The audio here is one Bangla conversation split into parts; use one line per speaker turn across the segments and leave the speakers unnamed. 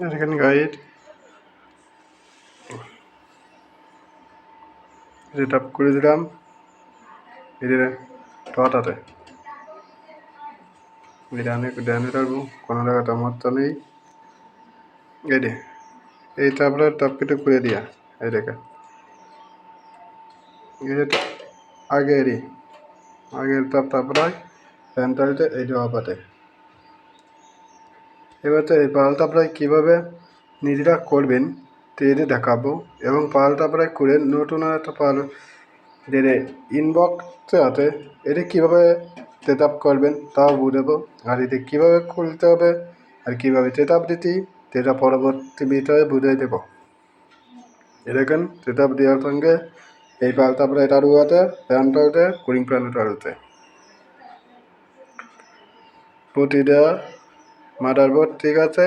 দেখেন গাইড যেটা করে দিলাম। এদের টটাতে ডানে ডানে রাখব কোনো জায়গা টমাটো নেই। এই রে এই তারপরে টপ কেটে করে দিয়া, এই দেখে। এটা আগে এরি আগের টপ প্যান্টালতে এই দেওয়া পাতে এবার তো এই পালটা প্রায় কীভাবে নিজেরা করবেন তেরে দেখাবো। এবং পালটা প্রায় করে নতুন একটা পাল যেটা ইনবক্সে আছে এটা কীভাবে সেট আপ করবেন তাও বুঝাবো। আর এটা কীভাবে খুলতে হবে আর কীভাবে সেট আপ দিতে, সেটা পরবর্তী ভিডিওয়ে বুঝিয়ে দেবো। এরকম সেট আপ দেওয়ার সঙ্গে এই পালটা প্রায় এটার উয়াতে প্যান্টটা উঠে কুলিং প্যান্টটা উঠে প্রতিটা মাদারবোর্ড ঠিক আছে?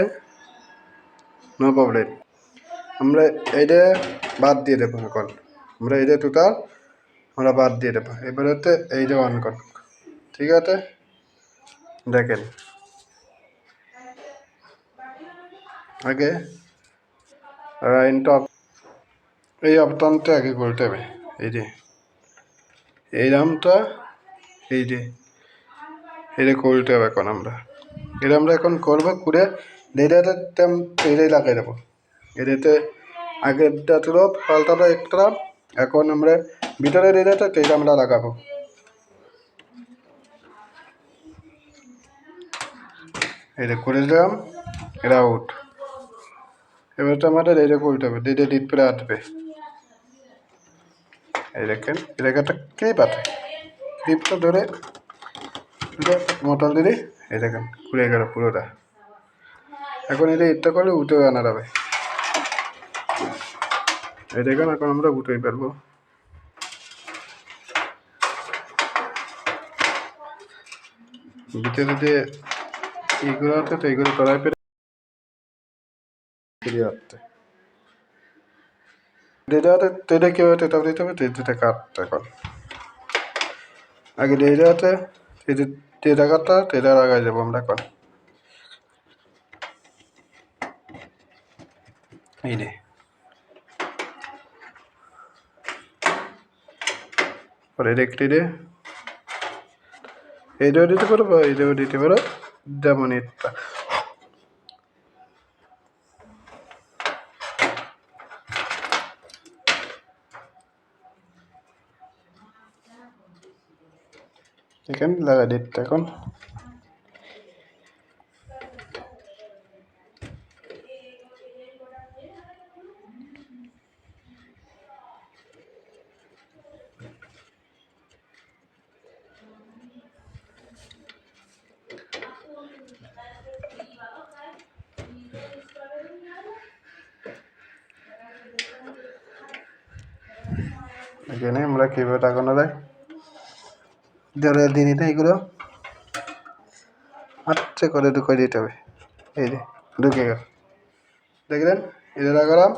নো প্রবলেম আমরা এইটা বাদ দিয়ে দেবো এখন। আমরা এইটা টোটাল আমরা বাদ দিয়ে দেবো। এবার হচ্ছে এইটা অন কর ঠিক আছে? দেখেন। আগে রাইন টপ এই অপশনটা আগে করতে হবে। এই যে, এই দামটা এই যে এটা করতে হবে এখন আমরা। এটা আমরা এখন করব, করে রেডারের টাইম এটাই লাগাই দেবো এটাতে আগেরটা ছিল পাল্টাটা একটা এখন আমরা ভিতরে রেডারটা এটা আমরা লাগাবো। এটা করে দিলাম, এটা আউট এবার তো আমাদের এটা করতে হবে এটা ডিট পেরে আসবে এই দেখেন এটাকে একটা ক্লিপ আছে ক্লিপটা ধরে মোটর দিলে এই দেখেন, খুলে গেল পুরোটা। এখন এটা ইচ্ছা করলে উঠেও আনা যাবে। এই দেখেন, এখন আমরা উঠেই পারব ভিতরে যে এইগুলো আছে, তো এইগুলো করাই পেরে কাটতে এখন। আগে ডেটাতে তেটা কাটটা তেটা লাগাই যাব আমরা এখন। এই রে পরে রেখে রে। এইটাও দিতে পারো বা এইটাও দিতে পারো? যেমন এটা। এখানে লাগা দিতে এখন এখানে আমরা কীভাবে টাকানো যায় দেড় দিন এটা এগুলো। আচ্ছা করে ঢুকিয়ে দিতে হবে। এই যে, ঢুকে গেল। দেখলেন? এটা রাখলাম